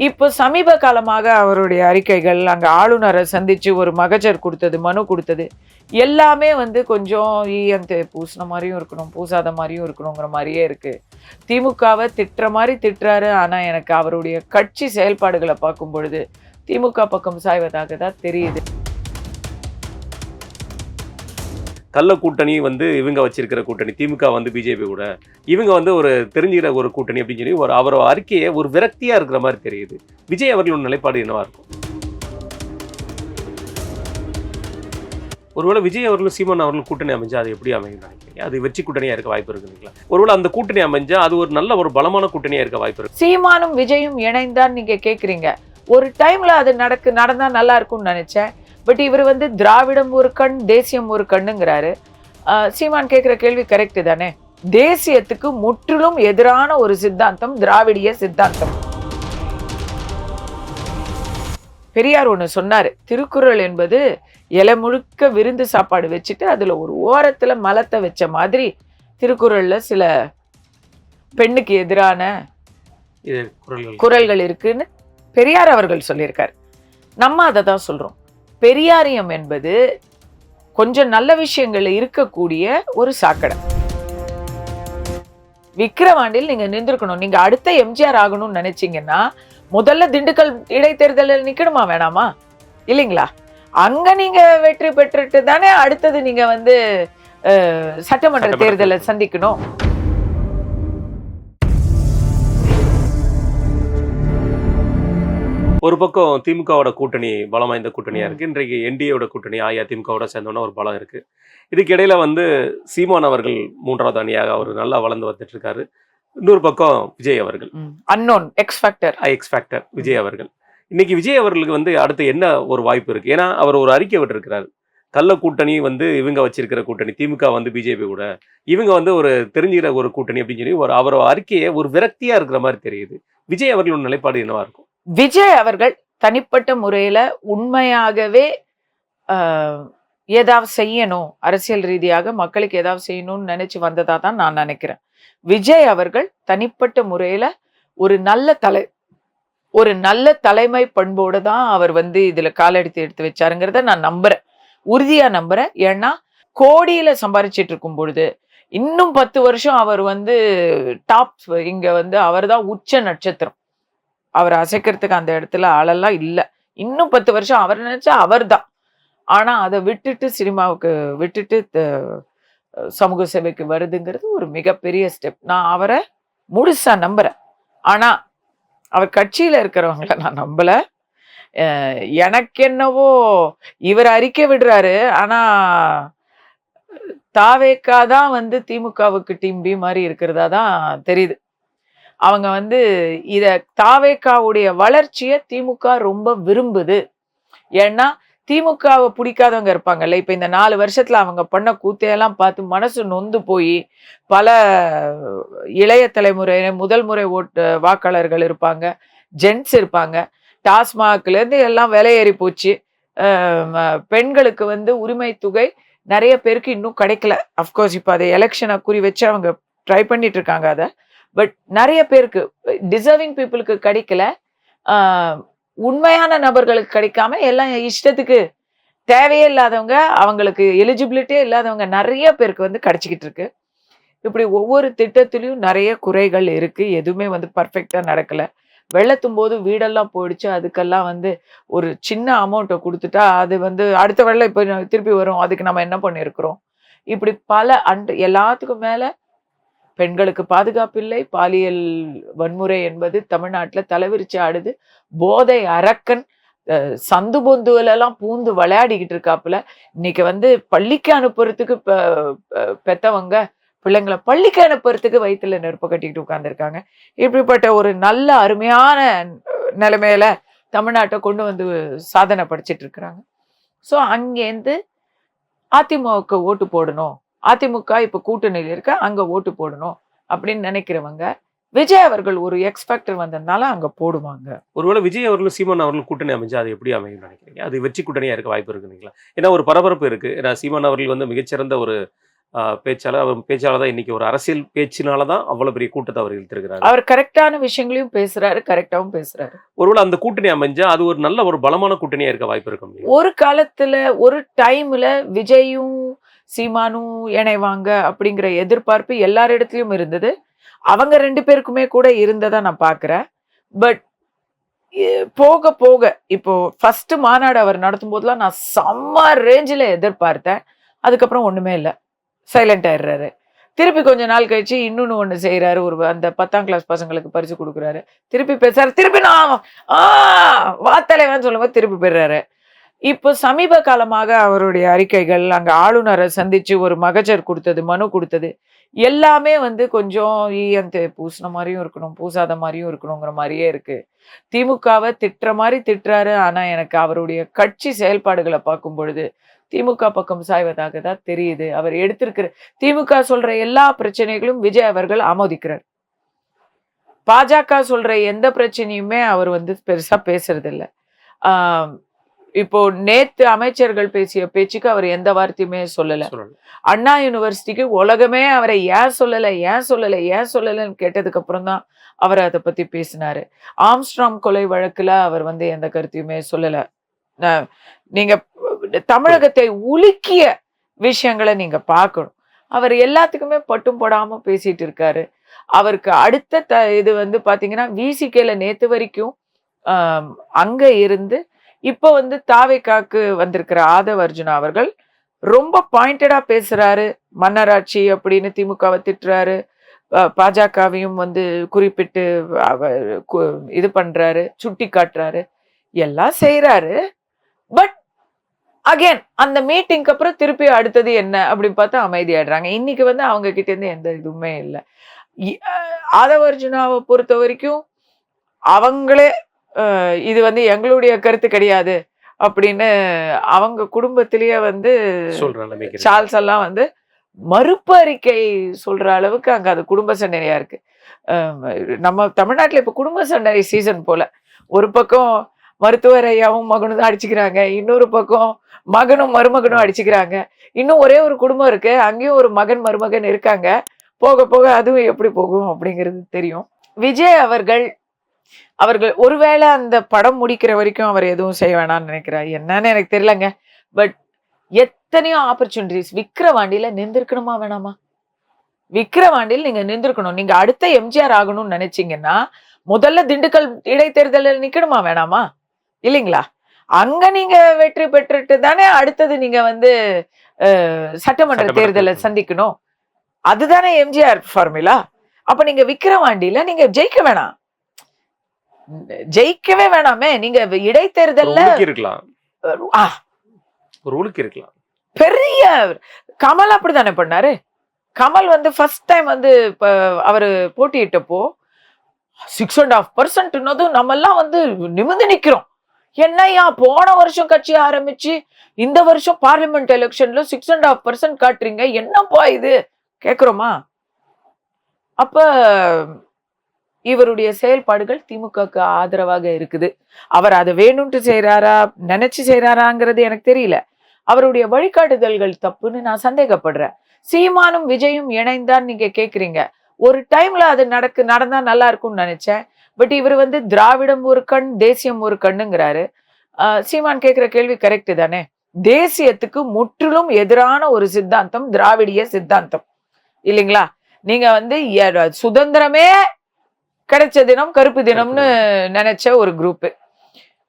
இப்போ சமீப காலமாக அவருடைய அறிக்கைகள் அங்கே ஆளுநரை சந்தித்து ஒரு மகஜர் கொடுத்தது மனு கொடுத்தது எல்லாமே வந்து கொஞ்சம் ஈயந்து பூசின மாதிரியும் இருக்கணும் பூசாத மாதிரியும் இருக்கணுங்கிற மாதிரியே இருக்குது திமுகவை திட்டுற மாதிரி திட்டுறாரு ஆனால் எனக்கு அவருடைய கட்சி செயல்பாடுகளை பார்க்கும் பொழுது திமுக பக்கம் சாய்வதாக தான் தெரியுது. கள்ள கூட்டணி வந்து இவங்க வச்சிருக்கிற கூட்டணி திமுக வந்து பிஜேபி கூட. இவங்க வந்து ஒரு தெரிஞ்சுக்கிற ஒரு கூட்டணி அப்படின்னு சொல்லி ஒரு அவர் அறிக்கையை ஒரு விரக்தியா இருக்கிற மாதிரி தெரியுது. விஜய் அவர்களோட நிலைப்பாடு என்னவா இருக்கும்? ஒருவேளை விஜய் அவர்களும் சீமான் அவர்களும் கூட்டணி அமைஞ்சா அது எப்படி அமையும் நினைக்கிறீங்க? அது வெற்றி கூட்டணியா இருக்க வாய்ப்பு இருக்குங்களா ஒருவேளை அந்த கூட்டணி அமைஞ்சா அது ஒரு நல்ல ஒரு பலமான கூட்டணியா இருக்க வாய்ப்பு இருக்கு. சீமானும் விஜயும் இணைந்தான்னு நீங்க கேக்குறீங்க. ஒரு டைம்ல அது நடக்கு நடந்தா நல்லா இருக்கும்னு நினைச்சேன். பட் இவர் வந்து திராவிடம் ஒரு கண் தேசியம் ஒரு கண்ணுங்கிறாரு. சீமான் கேட்குற கேள்வி கரெக்டு தானே? தேசியத்துக்கு முற்றிலும் எதிரான ஒரு சித்தாந்தம் திராவிடிய சித்தாந்தம். பெரியார் ஒன்று சொன்னார் திருக்குறள் என்பது இலை முழுக்க விருந்து சாப்பாடு வச்சுட்டு அதில் ஒரு ஓரத்தில் மலத்தை வச்ச மாதிரி திருக்குறளில் சில பெண்ணுக்கு எதிரான குரல்கள் இருக்குன்னு பெரியார் அவர்கள் சொல்லியிருக்கார். நம்ம அதை தான் சொல்கிறோம் பெரியாரியம் என்பது கொஞ்சம் நல்ல விஷயங்கள் இருக்கக்கூடிய ஒரு சாக்கடை. விக்கிரவாண்டில் நீங்க நின்றுக்கணும் நீங்க அடுத்த எம்ஜிஆர் ஆகணும்னு நினைச்சீங்கன்னா முதல்ல திண்டுக்கல் இடைத்தேர்தலில் நிக்கணுமா? வேணாமா? இல்லைங்களா? அங்க நீங்க வெற்றி பெற்றுட்டு தானே அடுத்தது நீங்க வந்து சட்டமன்ற தேர்தல். சந்திக்கணும். ஒரு பக்கம் திமுகவோட கூட்டணி பலம் வாய்ந்த கூட்டணியா. இருக்கு. இன்றைக்கு என்டிஏவோட கூட்டணி அஇஅதிமுகவோட சேர்ந்தோன்னா ஒரு பலம் இருக்கு. இதுக்கு இடையில வந்து சீமான் அவர்கள் மூன்றாவது அணியாக அவர் நல்லா வளர்ந்து வந்துட்டு இருக்காரு இன்னொரு பக்கம் விஜய் அவர்கள். Unknown x factor x factor Vijay அவர்கள். இன்னைக்கு விஜய் அவர்களுக்கு வந்து அடுத்து என்ன ஒரு வாய்ப்பு இருக்கு? ஏன்னா அவர் ஒரு அறிக்கை விட்டுருக்கிறார். கள்ள கூட்டணி வந்து இவங்க வச்சிருக்கிற கூட்டணி திமுக வந்து பிஜேபி கூட. இவங்க வந்து ஒரு தெரிஞ்சுக்கிற ஒரு கூட்டணி அப்படின்னு சொல்லி ஒரு அவர் அறிக்கையை ஒரு விரக்தியா இருக்கிற மாதிரி தெரியுது. விஜய் அவர்களோட நிலைப்பாடு என்னவா இருக்கும்? விஜய் அவர்கள் தனிப்பட்ட முறையில் உண்மையாகவே ஏதாவது செய்யணும் அரசியல் ரீதியாக மக்களுக்கு ஏதாவது செய்யணும்னு நினைச்சு வந்ததா தான் நான் நினைக்கிறேன். விஜய் அவர்கள் தனிப்பட்ட முறையில் ஒரு நல்ல தலை ஒரு நல்ல தலைமை பண்போடு தான் அவர் வந்து இதில் காலெடுத்து எடுத்து வச்சாருங்கிறத நான் நம்புகிறேன் உறுதியாக நம்புகிறேன் ஏன்னா கோடியில் சம்பாரிச்சிட்டு இருக்கும் பொழுது இன்னும் பத்து வருஷம் அவர் வந்து டாப் இங்கே வந்து அவர்தான் உச்ச நட்சத்திரம். அவர் அசைக்கிறதுக்கு அந்த இடத்துல ஆளெல்லாம் இல்லை. இன்னும் பத்து வருஷம் அவர் நினைச்சா அவர்தான். ஆனால் அதை விட்டுட்டு சினிமாவுக்கு விட்டுட்டு த- சமூக சேவைக்கு வருதுங்கிறது ஒரு மிகப்பெரிய ஸ்டெப் நான் அவரை முழுசா நம்புறேன். ஆனால் அவர் கட்சியில் இருக்கிறவங்கள நான் நம்பலை. எனக்கென்னவோ எனக்கு என்னவோ இவர் அறிக்கை விடுறாரு. ஆனால் தாவேக்கா தான் வந்து திமுகவுக்கு டீம் பி மாதிரி இருக்கிறதா தான் தெரியுது. அவங்க வந்து இத தாவேக்காவுடைய வளர்ச்சியை திமுக ரொம்ப விரும்புது. ஏன்னா திமுகவை பிடிக்காதவங்க இருப்பாங்கல்ல. இப்போ இந்த நாலு வருஷத்தில் அவங்க பண்ண கூத்தையெல்லாம் பார்த்து மனசு நொந்து போய் பல இளைய தலைமுறை முதல் முறை ஓட்டு வாக்காளர்கள் இருப்பாங்க ஜென்ட்ஸ் இருப்பாங்க. டாஸ்மாக்லேருந்து எல்லாம் விலை ஏறி போச்சு. பெண்களுக்கு வந்து உரிமை தொகை நிறைய பேருக்கு இன்னும் கிடைக்கல. அஃப்கோர்ஸ் இப்போ அதை எலெக்ஷனை குறி வச்சு அவங்க ட்ரை பண்ணிட்டு இருக்காங்க அதை. பட் நிறைய பேருக்கு டிசர்விங் பீப்புளுக்கு கிடைக்கல. உண்மையான நபர்களுக்கு கிடைக்காம எல்லாம் இஷ்டத்துக்கு தேவையே இல்லாதவங்க அவங்களுக்கு எலிஜிபிலிட்டியே இல்லாதவங்க நிறைய பேருக்கு வந்து கிடைச்சிக்கிட்டு இருக்கு. இப்படி ஒவ்வொரு திட்டத்திலையும் நிறைய குறைகள் இருக்கு. எதுவுமே வந்து பர்ஃபெக்டாக நடக்கல. வெள்ளத்தும் போது வீடெல்லாம் போயிடுச்சு. அதுக்கெல்லாம் வந்து ஒரு சின்ன அமௌண்ட்டை கொடுத்துட்டா அது வந்து அடுத்த வெள்ளம் இப்போ திருப்பி வரும். அதுக்கு நம்ம என்ன பண்ணியிருக்கிறோம் இப்படி பல அண்டு எல்லாத்துக்கும் மேலே பெண்களுக்கு பாதுகாப்பு இல்லை. பாலியல் வன்முறை என்பது தமிழ்நாட்டில் தலைவிரிச்சு ஆடுது. போதை அரக்கன் சந்து பொந்துகளெல்லாம் பூந்து விளையாடிக்கிட்டு இருக்காப்புல. இன்னைக்கு வந்து பள்ளிக்கு அனுப்புறதுக்கு பெ- பெத்தவங்க பிள்ளைங்களை பள்ளிக்கு அனுப்புறதுக்கு வயிற்றுல நெருப்பு கட்டிக்கிட்டு உட்காந்துருக்காங்க இப்படிப்பட்ட ஒரு நல்ல அருமையான நிலைமையில தமிழ்நாட்டை கொண்டு வந்து சாதனை படிச்சிட்டு இருக்கிறாங்க. ஸோ அங்கேருந்து அதிமுகவுக்கு ஓட்டு போடணும். அதிமுக இப்ப கூட்டணியில் இருக்க அங்க ஓட்டு போடணும் அப்படின்னு நினைக்கிறவங்க விஜய் அவர்கள் ஒரு எக்ஸ்பெக்டர் வந்ததுனால அங்க போடுவாங்க. ஒருவேளை விஜய் அவர்களும் சீமான் அவர்களும் கூட்டணி அமைஞ்சா அது எப்படி அமையும் நினைக்கிறீங்க? அது வெற்றி கூட்டணியா இருக்க வாய்ப்பு இருக்குங்களா ஏன்னா ஒரு பரபரப்பு இருக்கு. ஏன்னா சீமான் அவர்கள் வந்து மிகச்சிறந்த ஒரு பேச்சாளர் அவர் பேச்சாளர் தான் இன்னைக்கு ஒரு அரசியல் பேச்சினால தான் அவ்வளவு பெரிய கூட்டத்தை அவர் இழுத்திருக்கிறாரு. அவர் கரெக்டான விஷயங்களையும் பேசுறாரு கரெக்டாவும் பேசுறாரு. ஒருவேளை அந்த கூட்டணி அமைஞ்சா அது ஒரு நல்ல ஒரு பலமான கூட்டணியா இருக்க வாய்ப்பு இருக்க முடியும் ஒரு காலத்துல ஒரு டைம்ல விஜயும் சீமானும் இணைவாங்க அப்படிங்கிற எதிர்பார்ப்பு எல்லார் இடத்துலையும் இருந்தது. அவங்க ரெண்டு பேருக்குமே கூட இருந்ததை நான் பார்க்குறேன் பட் போக போக இப்போ ஃபர்ஸ்ட் மாநாடு அவர் நடத்தும் போதெல்லாம் நான் செம்ம ரேஞ்சில் எதிர்பார்த்தேன். அதுக்கப்புறம் ஒன்றுமே இல்லை. சைலண்ட் ஆயிடுறாரு. திருப்பி கொஞ்ச நாள் கழிச்சு இன்னொன்று ஒன்று செய்கிறாரு ஒரு அந்த பத்தாம் கிளாஸ் பசங்களுக்கு பரிசு கொடுக்குறாரு. திருப்பி பேசுறாரு. திருப்பி நான் ஆ வாத்தலைவன் சொல்லும்போது திருப்பி போயிடுறாரு. இப்போ சமீப காலமாக அவருடைய அறிக்கைகள் அங்கே ஆளுநரை சந்தித்து ஒரு மகஜர் கொடுத்தது மனு கொடுத்தது எல்லாமே வந்து கொஞ்சம் ஈயந்து பூசின மாதிரியும் இருக்கணும் பூசாத மாதிரியும் இருக்கணுங்கிற மாதிரியே இருக்கு. திமுகவை திட்டுற மாதிரி திட்டுறாரு ஆனால் எனக்கு அவருடைய கட்சி செயல்பாடுகளை பார்க்கும் பொழுது திமுக பக்கம் சாய்வதாக தான் தெரியுது. அவர் எடுத்திருக்கிற திமுக சொல்கிற எல்லா பிரச்சனைகளும் விஜய் அவர்கள் ஆமோதிக்கிறார். பாஜக சொல்கிற எந்த பிரச்சனையுமே அவர் வந்து பெருசாக பேசுறதில்லை. இப்போ நேத்து அமைச்சர்கள் பேசிய பேச்சுக்கு அவர் எந்த வார்த்தையுமே சொல்லல. அண்ணா யூனிவர்சிட்டிக்கு உலகமே அவரை ஏன் சொல்லல ஏன் சொல்லல ஏன் சொல்லலன்னு கேட்டதுக்கு அப்புறம் தான் அவர் அதை பத்தி பேசினாரு. ஆம்ஸ்ட்ராம் கொலை வழக்குல அவர் வந்து எந்த கருத்தையுமே சொல்லல. நீங்க தமிழகத்தை உலுக்கிய விஷயங்களை நீங்க பார்க்கணும். அவர் எல்லாத்துக்குமே பட்டும் போடாம பேசிட்டு இருக்காரு. அவருக்கு அடுத்த த இது வந்து பாத்தீங்கன்னா விசிகேல நேத்து வரைக்கும் அங்க இருந்து இப்போ வந்து தாவேக்காக்கு வந்திருக்கிற ஆதவ அர்ஜுனா அவர்கள் ரொம்ப பாயிண்டடா பேசுறாரு. மன்னராட்சி அப்படின்னு திமுகவை திட்டுறாரு. பாஜகவையும் வந்து குறிப்பிட்டு அவர் இது பண்றாரு சுட்டி காட்டுறாரு. எல்லாம் செய்யறாரு பட் அகைன் அந்த மீட்டிங்க்கு அப்புறம் திருப்பி அடுத்தது என்ன அப்படின்னு பார்த்தா அமைதியாடுறாங்க இன்னைக்கு வந்து அவங்க கிட்ட இருந்து எந்த இதுவுமே இல்லை. ஆதவ அர்ஜுனாவை பொறுத்த வரைக்கும் அவங்களே இது வந்து எங்களுடைய கருத்து கிடையாது அப்படின்னு அவங்க குடும்பத்திலேயே வந்து சார்ல்ஸ் எல்லாம் வந்து மறுப்பு அறிக்கை சொல்ற அளவுக்கு அங்க அது குடும்ப சண்டையா இருக்கு. நம்ம தமிழ்நாட்டுல இப்ப குடும்ப சண்டை சீசன் போல. ஒரு பக்கம் மருத்துவர் ஐயாவும் மகனும் தான் அடிச்சுக்கிறாங்க இன்னொரு பக்கம் மகனும் மருமகனும் அடிச்சுக்கிறாங்க. இன்னும் ஒரே ஒரு குடும்பம் இருக்கு அங்கேயும் ஒரு மகன் மருமகன் இருக்காங்க. போக போக அதுவும் எப்படி போகும் அப்படிங்கிறது தெரியும். விஜய் அவர்கள் அவர்கள் ஒருவேளை அந்த படம் முடிக்கிற வரைக்கும் அவர் எதுவும் செய்ய வேணாம்னு நினைக்கிறார். என்னன்னு எனக்கு தெரியலங்க. பட் எத்தனையோ ஆப்பர்ச்சுனிட்டிஸ் விக்கிரவாண்டியில நிந்திருக்கணுமா வேணாமா? விக்கிரவாண்டியில் நீங்க நிந்திருக்கணும் நீங்க அடுத்த எம்ஜிஆர் ஆகணும்னு நினைச்சீங்கன்னா முதல்ல திண்டுக்கல் இடைத்தேர்தலில் நிக்கணுமா வேணாமா? இல்லைங்களா? அங்க நீங்க வெற்றி பெற்றுட்டு தானே அடுத்தது நீங்க வந்து சட்டமன்ற தேர்தல். சந்திக்கணும். அதுதானே எம்ஜிஆர் ஃபார்முலா அப்ப நீங்க விக்கிரவாண்டியில நீங்க ஜெயிக்க வேணாம். ஜெயிக்கவே வேணாமே. நீங்க இடைத்தேர்தல்ல இருக்கலாம். ஒரு உலுக்கி இருக்கலாம். பெரிய கமல் அப்படித்தானே பண்ணாரு? கமல் வந்து ஃபர்ஸ்ட் டைம் வந்து அவரு போட்டியிட்டப்போ சிக்ஸ் அண்ட் ஆஃப் பர்சன்ட்னதும் நம்ம எல்லாம் வந்து நிமிர்ந்து நிக்கிறோம். என்னய்யா போன வருஷம் கட்சி ஆரம்பிச்சு இந்த வருஷம் பார்லிமெண்ட் எலெக்ஷன்ல சிக்ஸ் அண்ட் ஆஃப் பர்சன்ட் காட்டுறீங்க. என்னப்பா இது? கேக்குறோமா? அப்ப இவருடைய செயல்பாடுகள் திமுகக்கு ஆதரவாக இருக்குது. அவர் அதை வேணும்ட்டு செய்றாரா நினைச்சு செய்றாராங்கிறது எனக்கு தெரியல. அவருடைய வழிகாட்டுதல்கள் தப்புன்னு நான் சந்தேகப்படுறேன். சீமானும் விஜயும் இணைந்தான் நீங்க கேக்குறீங்க. ஒரு டைம்ல அது நடக்கு நடந்தா நல்லா இருக்கும்னு நினைச்சேன். பட் இவர் வந்து திராவிடம் ஒரு கண் தேசியம் ஒரு கண்ணுங்கிறாரு. ஆஹ் சீமான் கேக்குற கேள்வி கரெக்ட் தானே? தேசியத்துக்கு முற்றிலும் எதிரான ஒரு சித்தாந்தம் திராவிடிய சித்தாந்தம். இல்லைங்களா? நீங்க வந்து சுதந்திரமே கிடைச்ச தினம் கருப்பு தினம்னு நினைச்ச ஒரு குரூப்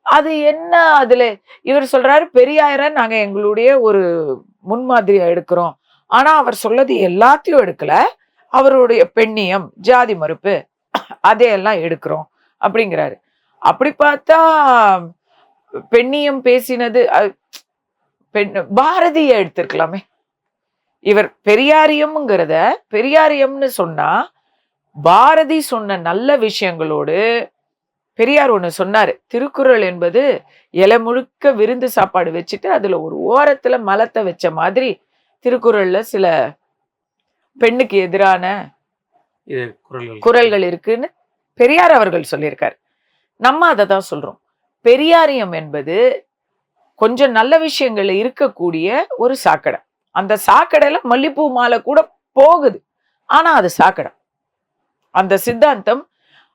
அது என்ன அதுல? இவர் சொல்றாரு பெரியார நாங்க எங்களுடைய ஒரு முன்மாதிரியா எடுக்கிறோம். ஆனா அவர் சொல்லது எல்லாத்தையும் எடுக்கல. அவருடைய பெண்ணியம் ஜாதி மறுப்பு அதையெல்லாம் எடுக்கிறோம். அப்படிங்கிறாரு. அப்படி பார்த்தா பெண்ணியம் பேசினது பெண் பாரதிய எடுத்திருக்கலாமே. இவர் பெரியாரியம்ங்கிறத பெரியாரியம்னு சொன்னா பாரதி சொன்ன நல்ல விஷயங்களோடு பெரியார் ஒண்ணு சொன்னாரு. திருக்குறள் என்பது இலை முழுக்க விருந்து சாப்பாடு வச்சுட்டு அதுல ஒரு ஓரத்துல மலத்தை வச்ச மாதிரி திருக்குறள்ல சில பெண்ணுக்கு எதிரான குரல்கள் இருக்குன்னு பெரியார் அவர்கள் சொல்லியிருக்காரு. நம்ம அதை தான் சொல்றோம். பெரியாரியம் என்பது கொஞ்சம் நல்ல விஷயங்கள் இருக்கக்கூடிய ஒரு சாக்கடை. அந்த சாக்கடையில மல்லிப்பூ மாலை கூட போகுது. ஆனா அது சாக்கடை. அந்த சித்தாந்தம்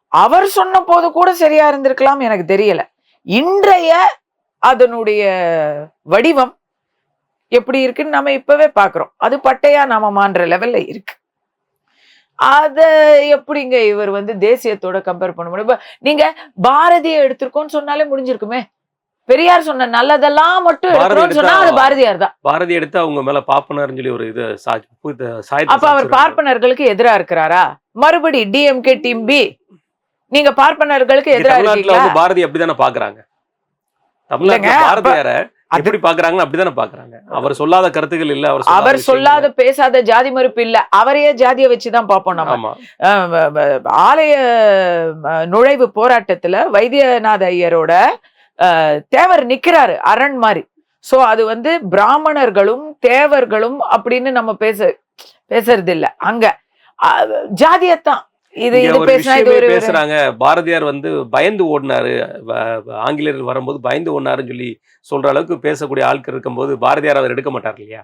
அவர் சொன்ன போது கூட சரியா இருந்திருக்கலாம் எனக்கு தெரியல. இன்றைய அதனுடைய வடிவம் எப்படி இருக்குன்னு நம்ம இப்பவே பாக்குறோம். அது பட்டையா நாமமான்ற லெவல்ல இருக்கு. அத எப்படிங்க இவர் வந்து தேசியத்தோட கம்பேர் பண்ண முடியும்? நீங்க பாரதியை எடுத்திருக்கோம்னு சொன்னாலே முடிஞ்சிருக்குமே. பெரியார் சொன்ன நல்லதெல்லாம் மட்டும் பாரதி எடுக்கிறோம்னு சொன்னா அது பாரதியார் தான். பாரதி எடுத்து அவங்க மேல பாப்பனார்னு சொல்லி ஒரு இது அப்ப அவர். பார்ப்பனர்களுக்கு எதிரா இருக்கிறாரா? மறுபடி டிஎம்கே டீம் பி நீங்க பார்ப்பனர்களுக்கு எதிரா இருக்கீங்களா? பாரதி அப்படிதானே பாக்குறாங்க. தமிழ்நாட்டுல பாரதியார எப்படி பாக்குறாங்கன்னு அப்படிதானே பாக்குறாங்க. அவர் சொல்லாத கருத்துக்கள் இல்ல அவர் சொல்லாத அவர் சொல்லாத பேசாத ஜாதி மறுப்பு இல்ல. அவரையே ஜாதியை வச்சுதான் பார்ப்போம் நம்ம. ஆலய நுழைவு போராட்டத்துல வைத்தியநாத ஐயரோட தேவர் நிக்கிறாரு அரண் மாதிரி சோ அது வந்து பிராமணர்களும் தேவர்களும் அப்படின்னு நம்ம பேச பேசுறது இல்ல அங்க ஜாதியத்தான் இது பேசுறாங்க பாரதியார் வந்து பயந்து ஓடினாரு ஆங்கிலேயர்கள் வரும்போது பயந்து ஓடினாருன்னு சொல்லி சொல்ற அளவுக்கு பேசக்கூடிய ஆட்கள் இருக்கும்போது பாரதியார் அவர் எடுக்க மாட்டார் இல்லையா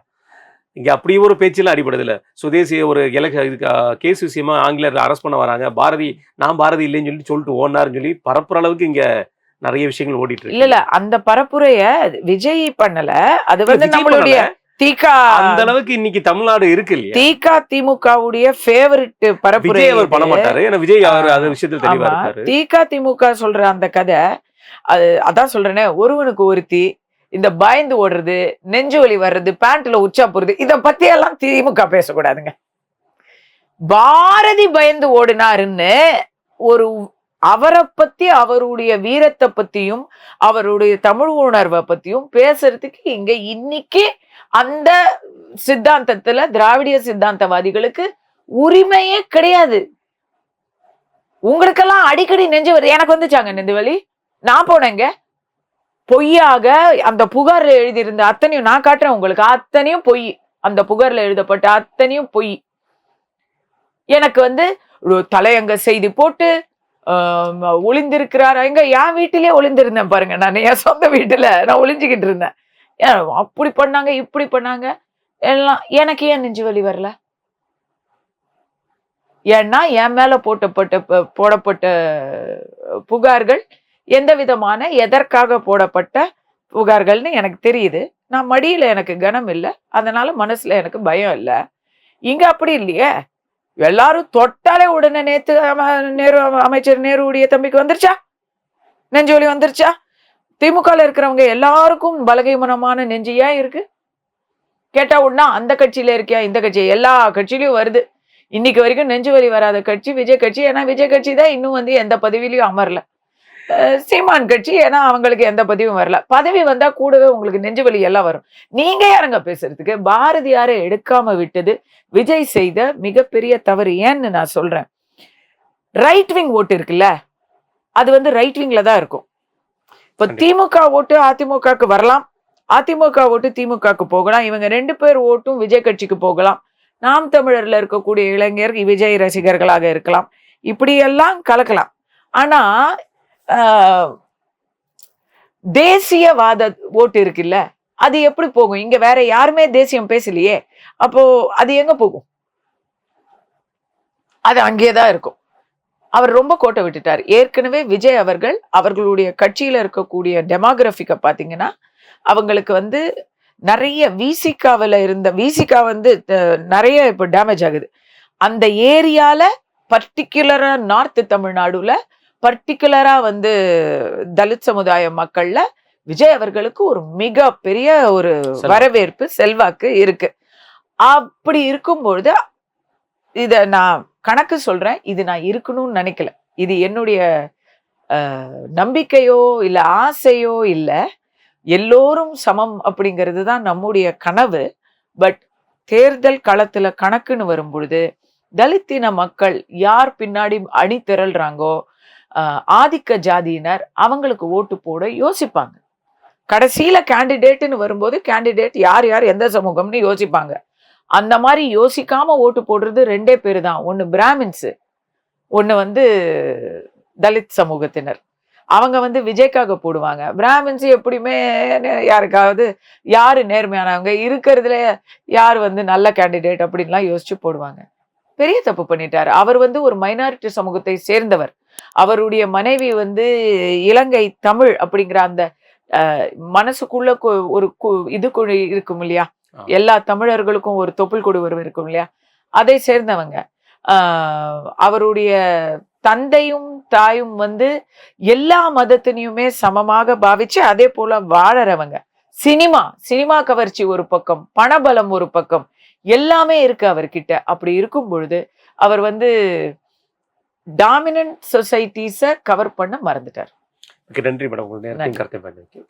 இங்க அப்படி ஒரு பேச்செல்லாம் அடிபடுது இல்ல சுதேசிய ஒரு எலக இதுக்கு கேஸ் விஷயமா ஆங்கிலேயர் அரெஸ்ட் பண்ண வராங்க பாரதி நான் பாரதி இல்லைன்னு சொல்லி சொல்லிட்டு ஓடினாருன்னு சொல்லி பரப்புற அளவுக்கு இங்க நிறைய விஷயங்கள் ஓடிட்டு இருக்கு. இல்ல அந்த பரப்புரைய விஜய் பண்ணல. அது வந்து நம்மளுடைய. தீகா அந்த அளவுக்கு இன்னைக்கு தமிழ்நாடு இருக்கு இல்லையா? தீகா திமுகவுடைய ஃபேவரட் பரப்புரை அவர். பண்ண மாட்டாரு. ஏன்னா விஜய் அவர் அது விஷயத்தில் தெளிவா இருக்காரு. தீகா திமுக சொல்ற அந்த கதை அது அதான் சொல்றேனே ஒருவனுக்கு ஒருத்தி இந்த பயந்து ஓடுறது நெஞ்சு வலி வர்றது பேண்ட்ல உச்சா போறது இத பத்தி எல்லாம் திமுக பேசக்கூடாதுங்க. பாரதி பயந்து ஓடினாருன்னு ஒரு அவரை பத்தி அவருடைய வீரத்தை பத்தியும் அவருடைய தமிழ் உணர்வை பத்தியும் பேசுறதுக்கு இங்க இன்னைக்கு அந்த சித்தாந்தத்துல திராவிடிய சித்தாந்தவாதிகளுக்கு உரிமையே கிடையாது. உங்களுக்கெல்லாம் அடிக்கடி நெஞ்சு வலி. எனக்கு வந்துச்சாங்க நெந்துவலி நான் போனேங்க. பொய்யாக அந்த புகார்ல எழுதியிருந்த அத்தனையும் நான் காட்டுறேன் உங்களுக்கு. அத்தனையும் பொய். அந்த புகார்ல எழுதப்பட்ட அத்தனையும் பொய். எனக்கு வந்து ஒரு தலையங்க செய்தி போட்டு ஒளிந்திருக்கிறார். எங்க என் வீட்டிலேயே ஒளிந்திருந்தேன் பாருங்க. நான் என் சொந்த வீட்டில் நான் ஒளிஞ்சுக்கிட்டு இருந்தேன். ஏன் அப்படி பண்ணாங்க இப்படி பண்ணாங்க? எல்லாம் எனக்கு ஏன் நெஞ்சு வலி வரல? ஏன்னா என் மேல போட்டப்பட்ட போடப்பட்ட புகார்கள் எந்த விதமான எதற்காக போடப்பட்ட புகார்கள்னு எனக்கு தெரியுது. நான் மடியில் எனக்கு கனம் இல்லை. அதனால மனசுல எனக்கு பயம் இல்லை. இங்க அப்படி இல்லையே? எல்லாரும் தொட்டாலே உடனே நேத்து நேரு அமைச்சர் நேருடைய தம்பிக்கு வந்துருச்சா? நெஞ்சோலி வந்துருச்சா? திமுகல இருக்கிறவங்க எல்லாருக்கும் பலகைமனமான நெஞ்சு ஏன் இருக்கு? கேட்டா உடனே அந்த கட்சியில இருக்கியா? இந்த கட்சி. எல்லா கட்சியிலயும் வருது. இன்னைக்கு வரைக்கும் நெஞ்சு வலி வராத கட்சி விஜய் கட்சி. ஏன்னா விஜய் கட்சி தான் இன்னும் வந்து எந்த பதவியிலையும் அமரல. சீமான் கட்சி ஏன்னா அவங்களுக்கு எந்த பதவியும் வரல. பதவி வந்தா கூடவே உங்களுக்கு நெஞ்சு வலி எல்லாம் வரும். நீங்க யாருங்க பேசுறதுக்கு? பாரதியாரை எடுக்காம விட்டது விஜய் செய்த மிகப்பெரிய தவறு. ஏன்னு நான் சொல்றேன். ரைட் விங் ஓட்டு இருக்குல்ல அது வந்து ரைட் விங்ல தான் இருக்கும். இப்ப. திமுக ஓட்டு அதிமுகக்கு வரலாம். அதிமுக ஓட்டு திமுகக்கு போகலாம். இவங்க ரெண்டு பேர் ஓட்டும் விஜய் கட்சிக்கு போகலாம். நாம் தமிழர்ல இருக்கக்கூடிய இளைஞர் விஜய் ரசிகர்களாக இருக்கலாம். இப்படியெல்லாம் கலக்கலாம். ஆனா தேசியவாத ஓட்டு இருக்குல்ல அது எப்படி போகும்? இங்க வேற யாருமே தேசியம் பேசலையே அப்போ அது எங்க போகும்? அது அங்கேதான் இருக்கும். அவர் ரொம்ப கோட்டை விட்டுட்டார். ஏற்கனவே விஜய் அவர்கள் அவர்களுடைய கட்சியில இருக்கக்கூடிய டெமோகிராஃபிக்கை பாத்தீங்கன்னா அவங்களுக்கு வந்து நிறைய விசிகாவில் இருந்த விசிகா வந்து நிறைய இப்போ டேமேஜ் ஆகுது. அந்த ஏரியால பர்டிகுலரா நார்த் தமிழ்நாடுல பர்டிகுலரா வந்து தலித் சமுதாய மக்கள்ல விஜய் அவர்களுக்கு ஒரு மிக பெரிய ஒரு. வரவேற்பு செல்வாக்கு இருக்கு. அப்படி இருக்கும்பொழுது இத நான் கணக்கு சொல்றேன். இது நான் இருக்கணும்னு நினைக்கல. இது என்னுடைய நம்பிக்கையோ இல்ல ஆசையோ இல்ல. எல்லோரும் சமம் அப்படிங்கிறது தான் நம்முடைய கனவு. பட் தேர்தல் களத்துல கணக்குன்னு வரும் பொழுது தலித்தின மக்கள் யார் பின்னாடி அணி திரள்றாங்கோ ஆதிக்க ஜாதியினர் அவங்களுக்கு ஓட்டு போட யோசிப்பாங்க. கடைசியில் கேண்டிடேட்டுன்னு வரும்போது கேண்டிடேட் யார் யார் எந்த சமூகம்னு யோசிப்பாங்க. அந்த மாதிரி யோசிக்காம ஓட்டு போடுறது ரெண்டே பேர் தான் ஒன்னு பிராமின்ஸு ஒன்னு வந்து தலித் சமூகத்தினர். அவங்க வந்து விஜய்க்காக போடுவாங்க. பிராமின்ஸ் எப்படியுமே யாருக்காவது யார் நேர்மையானவங்க இருக்கிறதுல யார் வந்து நல்ல கேண்டிடேட் அப்படின்லாம் யோசிச்சு போடுவாங்க. பெரிய தப்பு பண்ணிட்டார். அவர் வந்து ஒரு மைனாரிட்டி சமூகத்தை சேர்ந்தவர். அவருடைய மனைவி வந்து இலங்கை தமிழ் அப்படிங்கிற அந்த மனசுக்குள்ள ஒரு இது குழி இருக்கும் இல்லையா. எல்லா தமிழர்களுக்கும் ஒரு தொப்புள் கொடி உறவு இருக்கும் இல்லையா? அதை சேர்ந்தவங்க. ஆஹ், அவருடைய தந்தையும் தாயும் வந்து எல்லா மதத்தினையுமே சமமாக பாவிச்சு அதே போல வாழறவங்க. சினிமா சினிமா கவர்ச்சி ஒரு பக்கம் பணபலம் ஒரு பக்கம் எல்லாமே இருக்கு அவர்கிட்ட. அப்படி இருக்கும் பொழுது அவர் வந்து டாமினன்ட் சொசைட்டிஸ கவர் பண்ண மறந்துட்டார். நன்றி மேடம். உங்கள் நேரத்தையும். கருத்தை